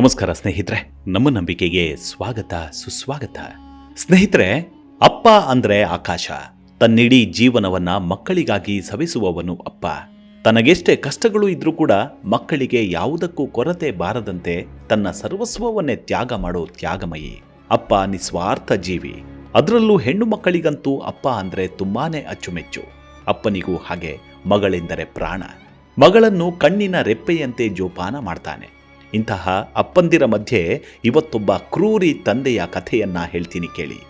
ನಮಸ್ಕಾರ ಸ್ನೇಹಿತರೆ, ನಮ್ಮ ನಂಬಿಕೆಗೆ ಸ್ವಾಗತ, ಸುಸ್ವಾಗತ. ಸ್ನೇಹಿತರೆ, ಅಪ್ಪ ಅಂದ್ರೆ ಆಕಾಶ. ತನ್ನಿಡೀ ಜೀವನವನ್ನ ಮಕ್ಕಳಿಗಾಗಿ ಸವಿಸುವವನು ಅಪ್ಪ. ತನಗೆಷ್ಟೇ ಕಷ್ಟಗಳು ಇದ್ರೂ ಕೂಡ ಮಕ್ಕಳಿಗೆ ಯಾವುದಕ್ಕೂ ಕೊರತೆ ಬಾರದಂತೆ ತನ್ನ ಸರ್ವಸ್ವವನ್ನೇ ತ್ಯಾಗ ಮಾಡೋ ತ್ಯಾಗಮಯಿ. ಅಪ್ಪ ನಿಸ್ವಾರ್ಥ ಜೀವಿ. ಅದರಲ್ಲೂ ಹೆಣ್ಣು ಮಕ್ಕಳಿಗಂತೂ ಅಪ್ಪ ಅಂದ್ರೆ ತುಂಬಾನೇ ಅಚ್ಚುಮೆಚ್ಚು. ಅಪ್ಪನಿಗೂ ಹಾಗೆ ಮಗಳೆಂದರೆ ಪ್ರಾಣ. ಮಗಳನ್ನು ಕಣ್ಣಿನ ರೆಪ್ಪೆಯಂತೆ ಜೋಪಾನ ಮಾಡ್ತಾನೆ. ಇಂತಹ ಅಪ್ಪಂದಿರ ಮಧ್ಯೆ ಇವತ್ತೊಬ್ಬ ಕ್ರೂರಿ ತಂದೆಯ ಕಥೆಯನ್ನ ಹೇಳ್ತೀನಿ ಕೇಳಿ.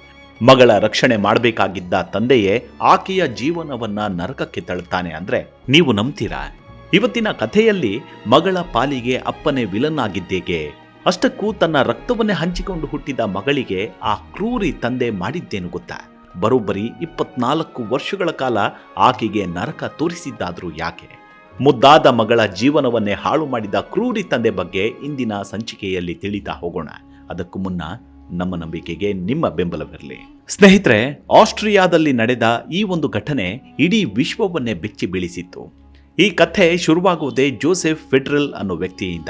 ಮಗಳ ರಕ್ಷಣೆ ಮಾಡಬೇಕಾಗಿದ್ದ ತಂದೆಯೇ ಆಕೆಯ ಜೀವನವನ್ನ ನರಕಕ್ಕೆ ತಳ್ತಾನೆ ಅಂದ್ರೆ ನೀವು ನಂಬ್ತೀರಾ? ಇವತ್ತಿನ ಕಥೆಯಲ್ಲಿ ಮಗಳ ಪಾಲಿಗೆ ಅಪ್ಪನೇ ವಿಲನ್ ಆಗಿದ್ದೇಗೆ. ಅಷ್ಟಕ್ಕೂ ತನ್ನ ರಕ್ತವನ್ನೇ ಹಂಚಿಕೊಂಡು ಹುಟ್ಟಿದ ಮಗಳಿಗೆ ಆ ಕ್ರೂರಿ ತಂದೆ ಮಾಡಿದ್ದೇನು ಗೊತ್ತಾ? ಬರೋಬ್ಬರಿ ಇಪ್ಪತ್ನಾಲ್ಕು ವರ್ಷಗಳ ಕಾಲ ಆಕೆಗೆ ನರಕ ತೋರಿಸಿದ್ದಾದ್ರೂ ಯಾಕೆ? ಮುದ್ದಾದ ಮಗಳ ಜೀವನವನ್ನೇ ಹಾಳು ಮಾಡಿದ ಕ್ರೂರಿ ತಂದೆ ಬಗ್ಗೆ ಇಂದಿನ ಸಂಚಿಕೆಯಲ್ಲಿ ತಿಳಿತಾ ಹೋಗೋಣ. ಅದಕ್ಕೂ ಮುನ್ನ ನಮ್ಮ ನಂಬಿಕೆಗೆ ನಿಮ್ಮ ಬೆಂಬಲವಿರಲಿ. ಸ್ನೇಹಿತರೆ, ಆಸ್ಟ್ರಿಯಾದಲ್ಲಿ ನಡೆದ ಈ ಒಂದು ಘಟನೆ ಇಡೀ ವಿಶ್ವವನ್ನೇ ಬೆಚ್ಚಿ ಬೀಳಿಸಿತ್ತು. ಈ ಕಥೆ ಶುರುವಾಗುವುದೇ ಜೋಸೆಫ್ ಫೆಡ್ರಲ್ ಅನ್ನೋ ವ್ಯಕ್ತಿಯಿಂದ.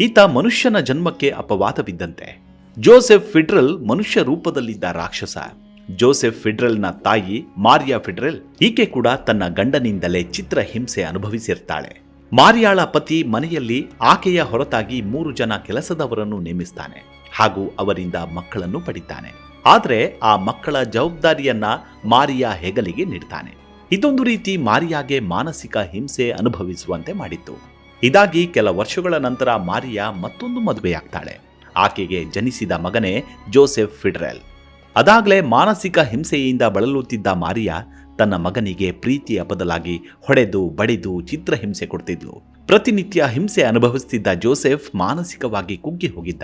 ಈತ ಮನುಷ್ಯನ ಜನ್ಮಕ್ಕೆ ಅಪವಾದವಿದ್ದಂತೆ. ಜೋಸೆಫ್ ಫಿಡ್ರಲ್ ಮನುಷ್ಯ ರೂಪದಲ್ಲಿದ್ದ ರಾಕ್ಷಸ. ಜೋಸೆಫ್ ಫಿಡ್ರಲ್ನ ತಾಯಿ ಮಾರಿಯಾ ಫಿಡ್ರೆಲ್ ಈಕೆ ಕೂಡ ತನ್ನ ಗಂಡನಿಂದಲೇ ಚಿತ್ರ ಹಿಂಸೆ ಅನುಭವಿಸಿರ್ತಾಳೆ. ಮಾರಿಯಾಳ ಪತಿ ಮನೆಯಲ್ಲಿ ಆಕೆಯ ಹೊರತಾಗಿ ಮೂರು ಜನ ಕೆಲಸದವರನ್ನು ನೇಮಿಸ್ತಾನೆ ಹಾಗೂ ಅವರಿಂದ ಮಕ್ಕಳನ್ನು ಪಡಿತಾನೆ. ಆದರೆ ಆ ಮಕ್ಕಳ ಜವಾಬ್ದಾರಿಯನ್ನ ಮಾರಿಯಾ ಹೆಗಲಿಗೆ ನೀಡ್ತಾನೆ. ಇದೊಂದು ರೀತಿ ಮಾರಿಯಾಗೆ ಮಾನಸಿಕ ಹಿಂಸೆ ಅನುಭವಿಸುವಂತೆ ಮಾಡಿತ್ತು. ಇದಾಗಿ ಕೆಲ ವರ್ಷಗಳ ನಂತರ ಮಾರಿಯಾ ಮತ್ತೊಂದು ಮದುವೆಯಾಗ್ತಾಳೆ. ಆಕೆಗೆ ಜನಿಸಿದ ಮಗನೇ ಜೋಸೆಫ್ ಫಿಡ್ರೆಲ್. ಅದಾಗಲೇ ಮಾನಸಿಕ ಹಿಂಸೆಯಿಂದ ಬಳಲುತ್ತಿದ್ದ ಮಾರಿಯಾ ತನ್ನ ಮಗನಿಗೆ ಪ್ರೀತಿಯ ಬದಲಾಗಿ ಹೊಡೆದು, ಬಡಿದು ಚಿತ್ರಹಿಂಸೆ ಕೊಡ್ತಿದ್ಲು. ಪ್ರತಿನಿತ್ಯ ಹಿಂಸೆ ಅನುಭವಿಸುತ್ತಿದ್ದ ಜೋಸೆಫ್ ಮಾನಸಿಕವಾಗಿ ಕುಗ್ಗಿ ಹೋಗಿದ್ದ.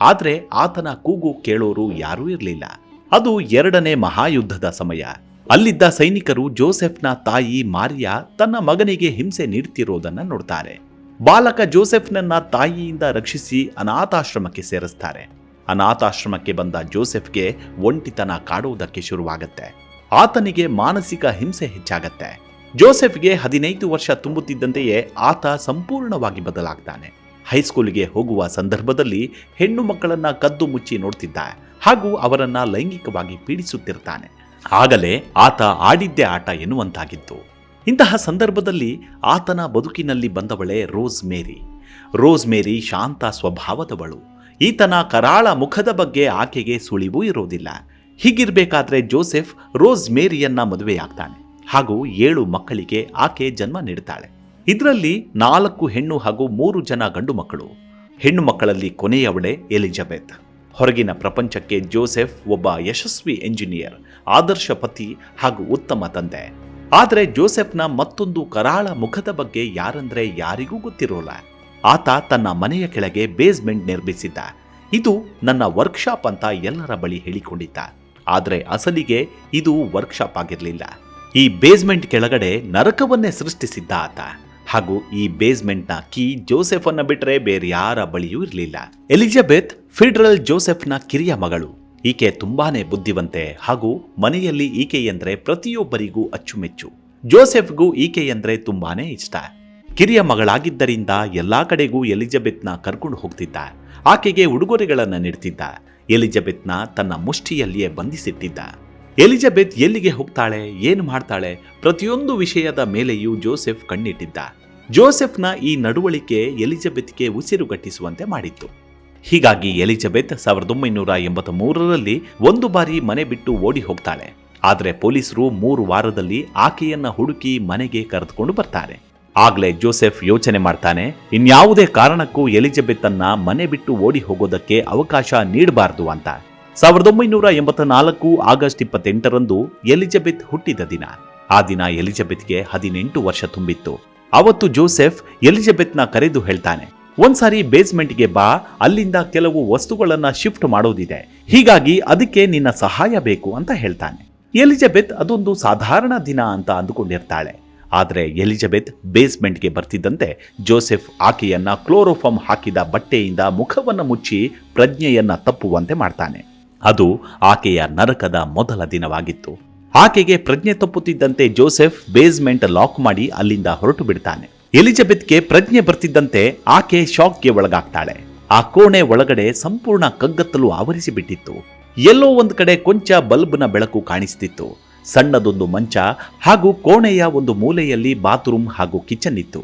ಆದರೆ ಆತನ ಕೂಗು ಕೇಳೋರು ಯಾರೂ ಇರಲಿಲ್ಲ. ಅದು ಎರಡನೇ ಮಹಾಯುದ್ಧದ ಸಮಯ. ಅಲ್ಲಿದ್ದ ಸೈನಿಕರು ಜೋಸೆಫ್ನ ತಾಯಿ ಮಾರಿಯಾ ತನ್ನ ಮಗನಿಗೆ ಹಿಂಸೆ ನೀಡ್ತಿರೋದನ್ನ ನೋಡ್ತಾರೆ. ಬಾಲಕ ಜೋಸೆಫ್ನನ್ನ ತಾಯಿಯಿಂದ ರಕ್ಷಿಸಿ ಅನಾಥಾಶ್ರಮಕ್ಕೆ ಸೇರಿಸ್ತಾರೆ. ಅನಾಥಾಶ್ರಮಕ್ಕೆ ಬಂದ ಜೋಸೆಫ್ಗೆ ಒಂಟಿತನ ಕಾಡುವುದಕ್ಕೆ ಶುರುವಾಗತ್ತೆ. ಆತನಿಗೆ ಮಾನಸಿಕ ಹಿಂಸೆ ಹೆಚ್ಚಾಗತ್ತೆ. ಜೋಸೆಫ್ಗೆ ಹದಿನೈದು ವರ್ಷ ತುಂಬುತ್ತಿದ್ದಂತೆಯೇ ಆತ ಸಂಪೂರ್ಣವಾಗಿ ಬದಲಾಗ್ತಾನೆ. ಹೈಸ್ಕೂಲ್ಗೆ ಹೋಗುವ ಸಂದರ್ಭದಲ್ಲಿ ಹೆಣ್ಣು ಮಕ್ಕಳನ್ನ ಕದ್ದು ಮುಚ್ಚಿ ನೋಡ್ತಿದ್ದ ಹಾಗೂ ಅವರನ್ನ ಲೈಂಗಿಕವಾಗಿ ಪೀಡಿಸುತ್ತಿರ್ತಾನೆ. ಆಗಲೇ ಆತ ಆಡಿದ್ದೇ ಆಟ ಎನ್ನುವಂತಾಗಿತ್ತು. ಇಂತಹ ಸಂದರ್ಭದಲ್ಲಿ ಆತನ ಬದುಕಿನಲ್ಲಿ ಬಂದವಳೆ ರೋಸ್ ಮೇರಿ ರೋಸ್ ಮೇರಿ ಶಾಂತ ಸ್ವಭಾವದವಳು. ಈತನ ಕರಾಳ ಮುಖದ ಬಗ್ಗೆ ಆಕೆಗೆ ಸುಳಿವು ಇರೋದಿಲ್ಲ ಹೀಗಿರಬೇಕಾದ್ರೆ ಜೋಸೆಫ್ ರೋಸ್ ಮೇರಿಯನ್ನ ಮದುವೆಯಾಗ್ತಾನೆ. ಹಾಗೂ ಏಳು ಮಕ್ಕಳಿಗೆ ಆಕೆ ಜನ್ಮ ನೀಡುತ್ತಾಳೆ ಇದರಲ್ಲಿ ನಾಲ್ಕು ಹೆಣ್ಣು ಹಾಗೂ ಮೂರು ಜನ ಗಂಡು ಮಕ್ಕಳು. ಹೆಣ್ಣು ಮಕ್ಕಳಲ್ಲಿ ಕೊನೆಯವಳೆ ಎಲಿಜಬೆತ್. ಹೊರಗಿನ ಪ್ರಪಂಚಕ್ಕೆ ಜೋಸೆಫ್ ಒಬ್ಬ ಯಶಸ್ವಿ ಎಂಜಿನಿಯರ್, ಆದರ್ಶ ಪತಿ ಹಾಗೂ ಉತ್ತಮ ತಂದೆ. ಆದರೆ ಜೋಸೆಫ್ನ ಮತ್ತೊಂದು ಕರಾಳ ಮುಖದ ಬಗ್ಗೆ ಯಾರಂದ್ರೆ ಯಾರಿಗೂ ಗೊತ್ತಿರೋಲ್ಲ. ಆತ ತನ್ನ ಮನೆಯ ಕೆಳಗೆ ಬೇಸ್ಮೆಂಟ್ ನಿರ್ಮಿಸಿದ್ದ. ಇದು ನನ್ನ ವರ್ಕ್ಶಾಪ್ ಅಂತ ಎಲ್ಲರ ಬಳಿ ಹೇಳಿಕೊಂಡಿದ್ದ. ಆದರೆ ಅಸಲಿಗೆ ಇದು ವರ್ಕ್ಶಾಪ್ ಆಗಿರಲಿಲ್ಲ. ಈ ಬೇಸ್ಮೆಂಟ್ ಕೆಳಗಡೆ ನರಕವನ್ನೇ ಸೃಷ್ಟಿಸಿದ್ದ ಆತ. ಹಾಗೂ ಈ ಬೇಸ್ಮೆಂಟ್ನ ಕೀ ಜೋಸೆಫ್ ಅನ್ನ ಬಿಟ್ಟರೆ ಬೇರೆ ಯಾರ ಬಳಿಯೂ ಇರಲಿಲ್ಲ. ಎಲಿಜಬೆತ್, ಫಿಡ್ರಲ್ ಜೋಸೆಫ್ನ ಕಿರಿಯ ಮಗಳು. ಈಕೆ ತುಂಬಾನೇ ಬುದ್ಧಿವಂತೆ ಹಾಗೂ ಮನೆಯಲ್ಲಿ ಈಕೆ ಪ್ರತಿಯೊಬ್ಬರಿಗೂ ಅಚ್ಚುಮೆಚ್ಚು. ಜೋಸೆಫ್ಗೂ ಈಕೆ ಎಂದರೆ ತುಂಬಾನೇ ಇಷ್ಟ. ಕಿರಿಯ ಮಗಳಾಗಿದ್ದರಿಂದ ಎಲ್ಲ ಕಡೆಗೂ ಎಲಿಜಬೆತ್ನ ಕರ್ಕೊಂಡು ಹೋಗ್ತಿದ್ದ. ಆಕೆಗೆ ಉಡುಗೊರೆಗಳನ್ನು ನೀಡ್ತಿದ್ದ. ಎಲಿಜಬೆತ್ನ ತನ್ನ ಮುಷ್ಟಿಯಲ್ಲಿಯೇ ಬಂಧಿಸಿಟ್ಟಿದ್ದ. ಎಲಿಜಬೆತ್ ಎಲ್ಲಿಗೆ ಹೋಗ್ತಾಳೆ, ಏನು ಮಾಡ್ತಾಳೆ, ಪ್ರತಿಯೊಂದು ವಿಷಯದ ಮೇಲೆಯೂ ಜೋಸೆಫ್ ಕಣ್ಣಿಟ್ಟಿದ್ದ. ಜೋಸೆಫ್ನ ಈ ನಡವಳಿಕೆ ಎಲಿಜಬೆತ್ಗೆ ಉಸಿರುಗಟ್ಟಿಸುವಂತೆ ಮಾಡಿತ್ತು. ಹೀಗಾಗಿ ಎಲಿಜಬೆತ್ ಸಾವಿರದ ಒಂಬೈನೂರ ಎಂಬತ್ತ ಮೂರರಲ್ಲಿ ಒಂದು ಬಾರಿ ಮನೆ ಬಿಟ್ಟು ಓಡಿ ಹೋಗ್ತಾಳೆ. ಆದರೆ ಪೊಲೀಸರು ಮೂರು ವಾರದಲ್ಲಿ ಆಕೆಯನ್ನ ಹುಡುಕಿ ಮನೆಗೆ ಕರೆದುಕೊಂಡು ಬರ್ತಾರೆ. ಆಗ್ಲೇ ಜೋಸೆಫ್ ಯೋಚನೆ ಮಾಡ್ತಾನೆ, ಇನ್ಯಾವುದೇ ಕಾರಣಕ್ಕೂ ಎಲಿಜಬೆತ್ ಅನ್ನ ಮನೆ ಬಿಟ್ಟು ಓಡಿ ಹೋಗೋದಕ್ಕೆ ಅವಕಾಶ ನೀಡಬಾರದು ಅಂತ. ಸಾವಿರದ ಒಂಬೈನೂರ ಎಂಬತ್ತ ನಾಲ್ಕು ಆಗಸ್ಟ್ ಇಪ್ಪತ್ತೆಂಟರಂದು ಎಲಿಜಬೆತ್ ಹುಟ್ಟಿದ ದಿನ. ಆ ದಿನ ಎಲಿಜಬೆತ್ಗೆ ಹದಿನೆಂಟು ವರ್ಷ ತುಂಬಿತ್ತು. ಅವತ್ತು ಜೋಸೆಫ್ ಎಲಿಜಬೆತ್ನ ಕರೆದು ಹೇಳ್ತಾನೆ, ಒಂದ್ಸಾರಿ ಬೇಸ್ಮೆಂಟ್ಗೆ ಬಾ, ಅಲ್ಲಿಂದ ಕೆಲವು ವಸ್ತುಗಳನ್ನ ಶಿಫ್ಟ್ ಮಾಡೋದಿದೆ. ಹೀಗಾಗಿ ಅದಕ್ಕೆ ನಿನ್ನ ಸಹಾಯ ಬೇಕು ಅಂತ ಹೇಳ್ತಾನೆ. ಎಲಿಜಬೆತ್ ಅದೊಂದು ಸಾಧಾರಣ ದಿನ ಅಂತ ಅಂದುಕೊಂಡಿರ್ತಾಳೆ. ಆದರೆ ಎಲಿಜಬೆತ್ ಬೇಸ್ಮೆಂಟ್ಗೆ ಬರ್ತಿದ್ದಂತೆ ಜೋಸೆಫ್ ಆಕೆಯನ್ನ ಕ್ಲೋರೋಫಾಮ್ ಹಾಕಿದ ಬಟ್ಟೆಯಿಂದ ಮುಖವನ್ನು ಮುಚ್ಚಿ ಪ್ರಜ್ಞೆಯನ್ನ ತಪ್ಪುವಂತೆ ಮಾಡ್ತಾನೆ. ಅದು ಆಕೆಯ ನರಕದ ಮೊದಲ ದಿನವಾಗಿತ್ತು. ಆಕೆಗೆ ಪ್ರಜ್ಞೆ ತಪ್ಪುತ್ತಿದ್ದಂತೆ ಜೋಸೆಫ್ ಬೇಸ್ಮೆಂಟ್ ಲಾಕ್ ಮಾಡಿ ಅಲ್ಲಿಂದ ಹೊರಟು ಬಿಡ್ತಾನೆ. ಎಲಿಜಬೆತ್ಗೆ ಪ್ರಜ್ಞೆ ಬರ್ತಿದ್ದಂತೆ ಆಕೆ ಶಾಕ್ಗೆ ಒಳಗಾಗ್ತಾಳೆ. ಆ ಕೋಣೆ ಒಳಗಡೆ ಸಂಪೂರ್ಣ ಕಗ್ಗತ್ತಲು ಆವರಿಸಿಬಿಟ್ಟಿತ್ತು. ಎಲ್ಲೋ ಒಂದು ಕಡೆ ಕೊಂಚ ಬಲ್ಬ್ನ ಬೆಳಕು ಕಾಣಿಸ್ತಿತ್ತು. ಸಣ್ಣದೊಂದು ಮಂಚ ಹಾಗೂ ಕೋಣೆಯ ಒಂದು ಮೂಲೆಯಲ್ಲಿ ಬಾತ್ರೂಮ್ ಹಾಗೂ ಕಿಚನ್ ಇತ್ತು.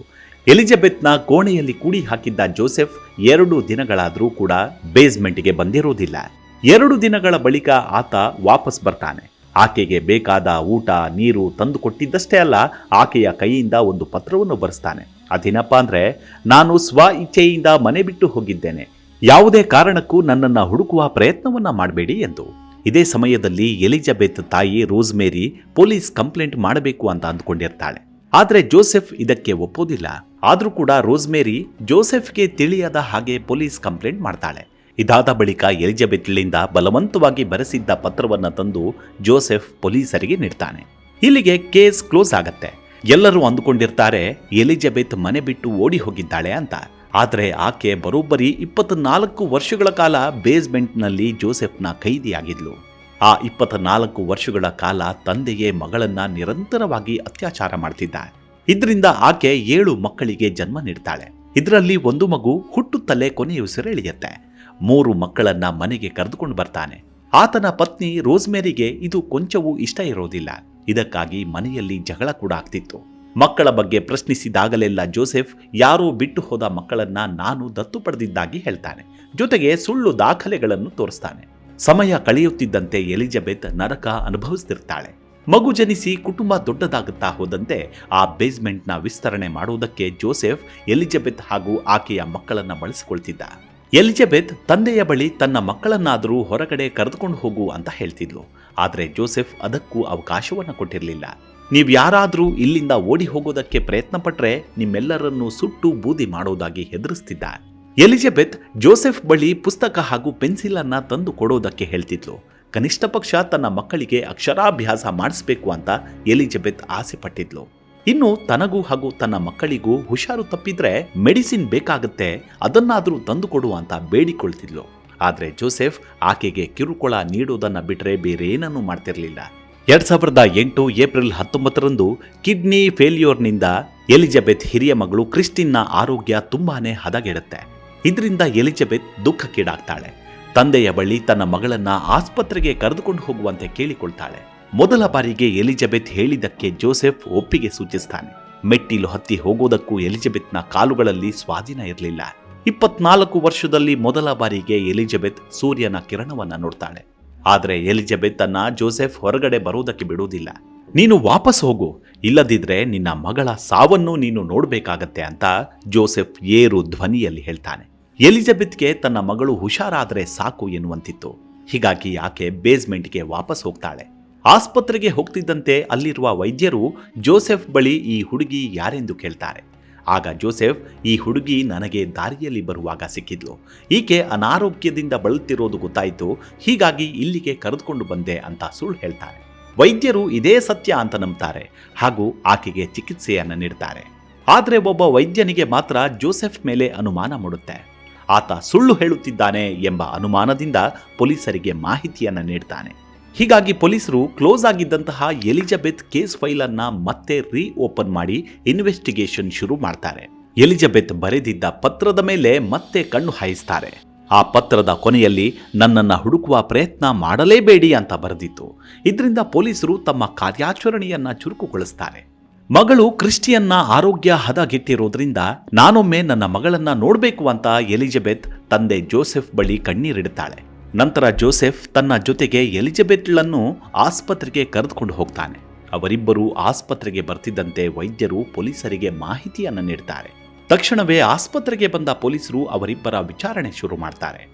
ಎಲಿಜಬೆತ್ನ ಕೋಣೆಯಲ್ಲಿ ಕೂಡಿ ಹಾಕಿದ್ದ ಜೋಸೆಫ್ ಎರಡು ದಿನಗಳಾದರೂ ಕೂಡ ಬೇಸ್ಮೆಂಟ್ಗೆ ಬಂದಿರೋದಿಲ್ಲ. ಎರಡು ದಿನಗಳ ಬಳಿಕ ಆತ ವಾಪಸ್ ಬರ್ತಾನೆ. ಆಕೆಗೆ ಬೇಕಾದ ಊಟ, ನೀರು ತಂದು ಕೊಟ್ಟಿದ್ದಷ್ಟೇ ಅಲ್ಲ, ಆಕೆಯ ಕೈಯಿಂದ ಒಂದು ಪತ್ರವನ್ನು ಬರೆಸ್ತಾನೆ. ಅದೇನಪ್ಪ ಅಂದ್ರೆ, ನಾನು ಸ್ವ ಇಚ್ಛೆಯಿಂದ ಮನೆ ಬಿಟ್ಟು ಹೋಗಿದ್ದೇನೆ. ಯಾವುದೇ ಕಾರಣಕ್ಕೂ ನನ್ನನ್ನು ಹುಡುಕುವ ಪ್ರಯತ್ನವನ್ನ ಮಾಡಬೇಡಿ ಎಂದು. ಇದೇ ಸಮಯದಲ್ಲಿ ಎಲಿಜಬೆತ್ ತಾಯಿ ರೋಸ್ಮೇರಿ ಪೊಲೀಸ್ ಕಂಪ್ಲೇಂಟ್ ಮಾಡಬೇಕು ಅಂತ ಅಂದ್ಕೊಂಡಿರ್ತಾಳೆ. ಆದರೆ ಜೋಸೆಫ್ ಇದಕ್ಕೆ ಒಪ್ಪೋದಿಲ್ಲ. ಆದರೂ ಕೂಡ ರೋಸ್ಮೇರಿ ಜೋಸೆಫ್ಗೆ ತಿಳಿಯದ ಹಾಗೆ ಪೊಲೀಸ್ ಕಂಪ್ಲೇಂಟ್ ಮಾಡ್ತಾಳೆ. ಇದಾದ ಬಳಿಕ ಎಲಿಜಬೆತ್ಳಿಂದ ಬಲವಂತವಾಗಿ ಬರೆಸಿದ್ದ ಪತ್ರವನ್ನು ತಂದು ಜೋಸೆಫ್ ಪೊಲೀಸರಿಗೆ ನೀಡ್ತಾನೆ. ಇಲ್ಲಿಗೆ ಕೇಸ್ ಕ್ಲೋಸ್ ಆಗತ್ತೆ. ಎಲ್ಲರೂ ಅಂದುಕೊಂಡಿರ್ತಾರೆ, ಎಲಿಜಬೆತ್ ಮನೆ ಬಿಟ್ಟು ಓಡಿ ಹೋಗಿದ್ದಾಳೆ ಅಂತ. ಆದರೆ ಆಕೆ ಬರೋಬ್ಬರಿ ಇಪ್ಪತ್ನಾಲ್ಕು ವರ್ಷಗಳ ಕಾಲ ಬೇಸ್ಮೆಂಟ್ನಲ್ಲಿ ಜೋಸೆಫ್ನ ಕೈದಿಯಾಗಿದ್ಲು. ಆ ಇಪ್ಪತ್ನಾಲ್ಕು ವರ್ಷಗಳ ಕಾಲ ತಂದೆಯೇ ಮಗಳನ್ನ ನಿರಂತರವಾಗಿ ಅತ್ಯಾಚಾರ ಮಾಡ್ತಿದ್ದ ಇದರಿಂದ ಆಕೆ ಏಳು ಮಕ್ಕಳಿಗೆ ಜನ್ಮ ನೀಡ್ತಾಳೆ. ಇದರಲ್ಲಿ ಒಂದು ಮಗು ಹುಟ್ಟುತ್ತಲೇ ಕೊನೆಯುಸಿರೆಳೆಯುತ್ತೆ ಮೂರು ಮಕ್ಕಳನ್ನ ಮನೆಗೆ ಕರೆದುಕೊಂಡು ಬರ್ತಾನೆ. ಆತನ ಪತ್ನಿ ರೋಸ್ಮೇರಿಗೆ ಇದು ಕೊಂಚವೂ ಇಷ್ಟ ಇರೋದಿಲ್ಲ. ಇದಕ್ಕಾಗಿ ಮನೆಯಲ್ಲಿ ಜಗಳ ಕೂಡ ಆಗ್ತಿತ್ತು. ಮಕ್ಕಳ ಬಗ್ಗೆ ಪ್ರಶ್ನಿಸಿದಾಗಲೆಲ್ಲ ಜೋಸೆಫ್, ಯಾರೋ ಬಿಟ್ಟು ಹೋದ ಮಕ್ಕಳನ್ನ ನಾನು ದತ್ತು ಪಡೆದಿದ್ದಾಗಿ ಹೇಳ್ತಾನೆ. ಜೊತೆಗೆ ಸುಳ್ಳು ದಾಖಲೆಗಳನ್ನು ತೋರಿಸ್ತಾನೆ. ಸಮಯ ಕಳೆಯುತ್ತಿದ್ದಂತೆ ಎಲಿಜಬೆತ್ ನರಕ ಅನುಭವಿಸ್ತಿರ್ತಾಳೆ. ಮಗು ಜನಿಸಿ ಕುಟುಂಬ ದೊಡ್ಡದಾಗುತ್ತಾ ಹೋದಂತೆ ಆ ಬೇಸ್ಮೆಂಟ್ನ ವಿಸ್ತರಣೆ ಮಾಡುವುದಕ್ಕೆ ಜೋಸೆಫ್, ಎಲಿಜಬೆತ್ ಹಾಗೂ ಆಕೆಯ ಮಕ್ಕಳನ್ನ ಬಳಸಿಕೊಳ್ತಿದ್ದ. ಎಲಿಜಬೆತ್ ತಂದೆಯ ಬಳಿ ತನ್ನ ಮಕ್ಕಳನ್ನಾದರೂ ಹೊರಗಡೆ ಕರೆದುಕೊಂಡು ಹೋಗು ಅಂತ ಹೇಳ್ತಿದ್ಲು. ಆದರೆ ಜೋಸೆಫ್ ಅದಕ್ಕೂ ಅವಕಾಶವನ್ನು ಕೊಟ್ಟಿರಲಿಲ್ಲ. ನೀವು ಯಾರಾದರೂ ಇಲ್ಲಿಂದ ಓಡಿ ಹೋಗೋದಕ್ಕೆ ಪ್ರಯತ್ನ ನಿಮ್ಮೆಲ್ಲರನ್ನು ಸುಟ್ಟು ಬೂದಿ ಮಾಡೋದಾಗಿ ಹೆದರಿಸ್ತಿದ್ದ. ಎಲಿಜಬೆತ್ ಜೋಸೆಫ್ ಬಳಿ ಪುಸ್ತಕ ಹಾಗೂ ಪೆನ್ಸಿಲ್ ಅನ್ನ ತಂದು ಕೊಡೋದಕ್ಕೆ ಹೇಳ್ತಿದ್ಲು. ಕನಿಷ್ಠ ಪಕ್ಷ ತನ್ನ ಮಕ್ಕಳಿಗೆ ಅಕ್ಷರಾಭ್ಯಾಸ ಮಾಡಿಸ್ಬೇಕು ಅಂತ ಎಲಿಜಬೆತ್ ಆಸೆ ಪಟ್ಟಿದ್ಲು ಇನ್ನು ತನಗೂ ಹಾಗೂ ತನ್ನ ಮಕ್ಕಳಿಗೂ ಹುಷಾರು ತಪ್ಪಿದ್ರೆ ಮೆಡಿಸಿನ್ ಬೇಕಾಗುತ್ತೆ, ಅದನ್ನಾದರೂ ತಂದುಕೊಡು ಅಂತ ಬೇಡಿಕೊಳ್ತಿದ್ಲು. ಆದ್ರೆ ಜೋಸೆಫ್ ಆಕೆಗೆ ಕಿರುಕುಳ ನೀಡೋದನ್ನ ಬಿಟ್ರೆ ಬೇರೇನನ್ನೂ ಮಾಡ್ತಿರ್ಲಿಲ್ಲ. ಎರಡ್ ಸಾವಿರದ ಎಂಟು ಏಪ್ರಿಲ್ ಹತ್ತೊಂಬತ್ತರಂದು ಕಿಡ್ನಿ ಫೇಲ್ಯೂರ್ನಿಂದ ಎಲಿಜಬೆತ್ ಹಿರಿಯ ಮಗಳು ಕ್ರಿಸ್ಟಿನ್ನ ಆರೋಗ್ಯ ತುಂಬಾನೇ ಹದಗೆಡುತ್ತೆ. ಇದರಿಂದ ಎಲಿಜಬೆತ್ ದುಃಖಕ್ಕೀಡಾಗ್ತಾಳೆ. ತಂದೆಯ ಬಳಿ ತನ್ನ ಮಗಳನ್ನ ಆಸ್ಪತ್ರೆಗೆ ಕರೆದುಕೊಂಡು ಹೋಗುವಂತೆ ಕೇಳಿಕೊಳ್ತಾಳೆ. ಮೊದಲ ಬಾರಿಗೆ ಎಲಿಜಬೆತ್ ಹೇಳಿದ್ದಕ್ಕೆ ಜೋಸೆಫ್ ಒಪ್ಪಿಗೆ ಸೂಚಿಸ್ತಾನೆ. ಮೆಟ್ಟಿಲು ಹತ್ತಿ ಹೋಗೋದಕ್ಕೂ ಎಲಿಜಬೆತ್ನ ಕಾಲುಗಳಲ್ಲಿ ಸ್ವಾಧೀನ ಇರಲಿಲ್ಲ. ಇಪ್ಪತ್ನಾಲ್ಕು ವರ್ಷದಲ್ಲಿ ಮೊದಲ ಬಾರಿಗೆ ಎಲಿಜಬೆತ್ ಸೂರ್ಯನ ಕಿರಣವನ್ನ ನೋಡ್ತಾಳೆ. ಆದರೆ ಎಲಿಜಬೆತ್ ಅನ್ನ ಜೋಸೆಫ್ ಹೊರಗಡೆ ಬರೋದಕ್ಕೆ ಬಿಡುವುದಿಲ್ಲ. ನೀನು ವಾಪಸ್ ಹೋಗು, ಇಲ್ಲದಿದ್ರೆ ನಿನ್ನ ಮಗಳ ಸಾವನ್ನು ನೀನು ನೋಡಬೇಕಾಗತ್ತೆ ಅಂತ ಜೋಸೆಫ್ ಏರು ಧ್ವನಿಯಲ್ಲಿ ಹೇಳ್ತಾನೆ. ಎಲಿಜಬೆತ್ಗೆ ತನ್ನ ಮಗಳು ಹುಷಾರಾದ್ರೆ ಸಾಕು ಎನ್ನುವಂತಿತ್ತು. ಹೀಗಾಗಿ ಆಕೆ ಬೇಸ್ಮೆಂಟ್ಗೆ ವಾಪಸ್ ಹೋಗ್ತಾಳೆ. ಆಸ್ಪತ್ರೆಗೆ ಹೋಗ್ತಿದ್ದಂತೆ ಅಲ್ಲಿರುವ ವೈದ್ಯರು ಜೋಸೆಫ್ ಬಳಿ ಈ ಹುಡುಗಿ ಯಾರೆಂದು ಕೇಳ್ತಾರೆ. ಆಗ ಜೋಸೆಫ್ ಈ ಹುಡುಗಿ ನನಗೆ ದಾರಿಯಲ್ಲಿ ಬರುವಾಗ ಸಿಕ್ಕಿದ್ಲು. ಈಕೆ ಅನಾರೋಗ್ಯದಿಂದ ಬಳಲ್ತಿರೋದು ಗೊತ್ತಾಯಿತು, ಹೀಗಾಗಿ ಇಲ್ಲಿಗೆ ಕರೆದುಕೊಂಡು ಬಂದೆ ಅಂತ ಸುಳ್ಳು ಹೇಳ್ತಾರೆ. ವೈದ್ಯರು ಇದೇ ಸತ್ಯ ಅಂತ ನಂಬ್ತಾರೆ, ಹಾಗೂ ಆಕೆಗೆ ಚಿಕಿತ್ಸೆಯನ್ನು ನೀಡ್ತಾರೆ. ಆದರೆ ಒಬ್ಬ ವೈದ್ಯನಿಗೆ ಮಾತ್ರ ಜೋಸೆಫ್ ಮೇಲೆ ಅನುಮಾನ ಮೂಡುತ್ತೆ. ಆತ ಸುಳ್ಳು ಹೇಳುತ್ತಿದ್ದಾನೆ ಎಂಬ ಅನುಮಾನದಿಂದ ಪೊಲೀಸರಿಗೆ ಮಾಹಿತಿಯನ್ನು ನೀಡ್ತಾನೆ. ಹೀಗಾಗಿ ಪೊಲೀಸರು ಕ್ಲೋಸ್ ಆಗಿದ್ದಂತಹ ಎಲಿಜಬೆತ್ ಕೇಸ್ ಫೈಲ್ ಅನ್ನ ಮತ್ತೆ ರೀ ಓಪನ್ ಮಾಡಿ ಇನ್ವೆಸ್ಟಿಗೇಷನ್ ಶುರು ಮಾಡ್ತಾರೆ. ಎಲಿಜಬೆತ್ ಬರೆದಿದ್ದ ಪತ್ರದ ಮೇಲೆ ಮತ್ತೆ ಕಣ್ಣು ಹಾಯಿಸ್ತಾರೆ. ಆ ಪತ್ರದ ಕೊನೆಯಲ್ಲಿ, ನನ್ನನ್ನು ಹುಡುಕುವ ಪ್ರಯತ್ನ ಮಾಡಲೇಬೇಡಿ ಅಂತ ಬರೆದಿತ್ತು. ಇದರಿಂದ ಪೊಲೀಸರು ತಮ್ಮ ಕಾರ್ಯಾಚರಣೆಯನ್ನು ಚುರುಕುಗೊಳಿಸ್ತಾರೆ. ಮಗಳು ಕ್ರಿಸ್ಟಿಯನ್ನ ಆರೋಗ್ಯ ಹದಗೆಟ್ಟಿರೋದ್ರಿಂದ ನಾನೊಮ್ಮೆ ನನ್ನ ಮಗಳನ್ನ ನೋಡಬೇಕು ಅಂತ ಎಲಿಜಬೆತ್ ತಂದೆ ಜೋಸೆಫ್ ಬಳಿ ಕಣ್ಣೀರಿಡುತ್ತಾಳೆ ನಂತರ ಜೋಸೆಫ್ ತನ್ನ ಜೊತೆಗೆ ಎಲಿಜಬೆತ್ಳನ್ನು ಆಸ್ಪತ್ರೆಗೆ ಕರೆದುಕೊಂಡು ಹೋಗ್ತಾನೆ. ಅವರಿಬ್ಬರು ಆಸ್ಪತ್ರೆಗೆ ಬರ್ತಿದ್ದಂತೆ ವೈದ್ಯರು ಪೊಲೀಸರಿಗೆ ಮಾಹಿತಿಯನ್ನು ನೀಡ್ತಾರೆ. ತಕ್ಷಣವೇ ಆಸ್ಪತ್ರೆಗೆ ಬಂದ ಪೊಲೀಸರು ಅವರಿಬ್ಬರ ವಿಚಾರಣೆ ಶುರು ಮಾಡ್ತಾರೆ.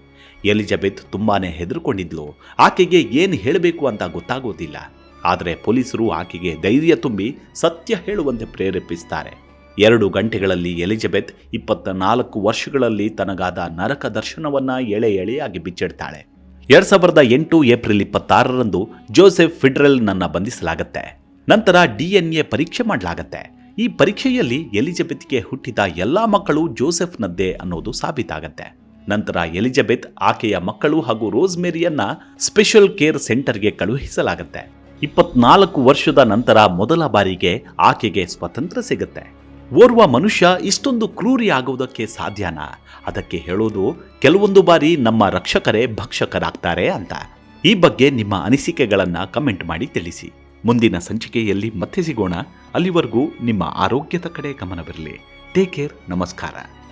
ಎಲಿಜಬೆತ್ ತುಂಬಾನೇ ಹೆದರ್ಕೊಂಡಿದ್ಲು. ಆಕೆಗೆ ಏನು ಹೇಳಬೇಕು ಅಂತ ಗೊತ್ತಾಗೋದಿಲ್ಲ. ಆದರೆ ಪೊಲೀಸರು ಆಕೆಗೆ ಧೈರ್ಯ ತುಂಬಿ ಸತ್ಯ ಹೇಳುವಂತೆ ಪ್ರೇರೇಪಿಸ್ತಾರೆ. ಎರಡು ಗಂಟೆಗಳಲ್ಲಿ ಎಲಿಜಬೆತ್ ಇಪ್ಪತ್ತ ನಾಲ್ಕು ವರ್ಷಗಳಲ್ಲಿ ತನಗಾದ ನರಕ ದರ್ಶನವನ್ನು ಎಳೆ ಎಳೆಯಾಗಿ ಬಿಚ್ಚಿಡ್ತಾಳೆ. ಎರಡ್ ಸಾವಿರದ ಎಂಟು ಏಪ್ರಿಲ್ ಇಪ್ಪತ್ತಾರರಂದು ಜೋಸೆಫ್ ಫಿಡ್ರೆಲ್ ನನ್ನ ಬಂಧಿಸಲಾಗತ್ತೆ. ನಂತರ ಡಿಎನ್ಎ ಪರೀಕ್ಷೆ ಮಾಡಲಾಗತ್ತೆ. ಈ ಪರೀಕ್ಷೆಯಲ್ಲಿ ಎಲಿಜಬೆತ್ಗೆ ಹುಟ್ಟಿದ ಎಲ್ಲಾ ಮಕ್ಕಳು ಜೋಸೆಫ್ನದ್ದೇ ಅನ್ನೋದು ಸಾಬೀತಾಗತ್ತೆ. ನಂತರ ಎಲಿಜಬೆತ್ ಆಕೆಯ ಮಕ್ಕಳು ಹಾಗೂ ರೋಸ್ಮೇರಿಯನ್ನ ಸ್ಪೆಷಲ್ ಕೇರ್ ಸೆಂಟರ್ಗೆ ಕಳುಹಿಸಲಾಗತ್ತೆ. ಇಪ್ಪತ್ನಾಲ್ಕು ವರ್ಷದ ನಂತರ ಮೊದಲ ಬಾರಿಗೆ ಆಕೆಗೆ ಸ್ವತಂತ್ರ ಸಿಗುತ್ತೆ. ಓರ್ವ ಮನುಷ್ಯ ಇಷ್ಟೊಂದು ಕ್ರೂರಿ ಆಗುವುದಕ್ಕೆ ಸಾಧ್ಯನಾ? ಅದಕ್ಕೆ ಹೇಳೋದು, ಕೆಲವೊಂದು ಬಾರಿ ನಮ್ಮ ರಕ್ಷಕರೇ ಭಕ್ಷಕರಾಗ್ತಾರೆ ಅಂತ. ಈ ಬಗ್ಗೆ ನಿಮ್ಮ ಅನಿಸಿಕೆಗಳನ್ನು ಕಮೆಂಟ್ ಮಾಡಿ ತಿಳಿಸಿ. ಮುಂದಿನ ಸಂಚಿಕೆಯಲ್ಲಿ ಮತ್ತೆ ಸಿಗೋಣ ಅಲ್ಲಿವರೆಗೂ ನಿಮ್ಮ ಆರೋಗ್ಯದ ಕಡೆ ಗಮನವಿರಲಿ. ಟೇಕ್ ಕೇರ್, ನಮಸ್ಕಾರ.